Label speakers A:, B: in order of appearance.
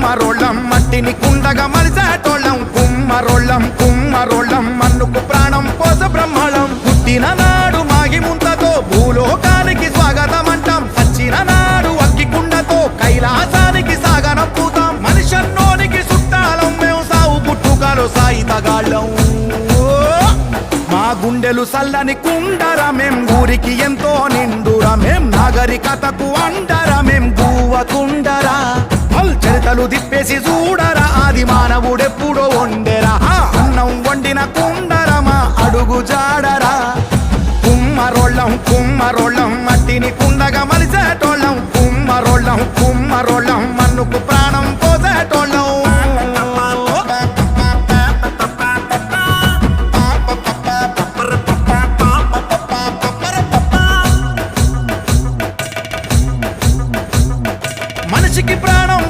A: కుమ్మరోళ్ళం మట్టిని కుండగా మలిసేటోళ్ళం. కుమ్మరోళ్ళం కుమ్మరోళ్ళం మన్నుకు ప్రాణం కోస బ్రహ్మళం పుట్టిన నాడు మాగి ముంతతో భూలోకానికి స్వాగతం అంటాం సచ్చిన నాడు అగ్గి కుండతో కైలాసానికి సాగనం పూతాం. మనిషన్నోనికి చుట్టాలం మేము సావు పుట్టుకలో సాయితగాళ్ళం మా గుండెలు సల్లని కుండరమేం ఊరికి ఎంతో నిండురమేం నాగరికతకు అండ కళ్ళు తిప్పేసి చూడరా ఆది మానవుడెప్పుడో వండెరా. అన్నం వండిన కుండరమా అడుగు జాడరా. కుమ్మరోళ్ళం కుమ్మరోళ్ళం మట్టిని కుండగా మలిచేటోళ్ళం కుమ్మరోళ్ళం కుమ్మరోళ్ళం మన్నుకు ప్రాణం పోసేటోళ్ళం. మనిషికి ప్రాణం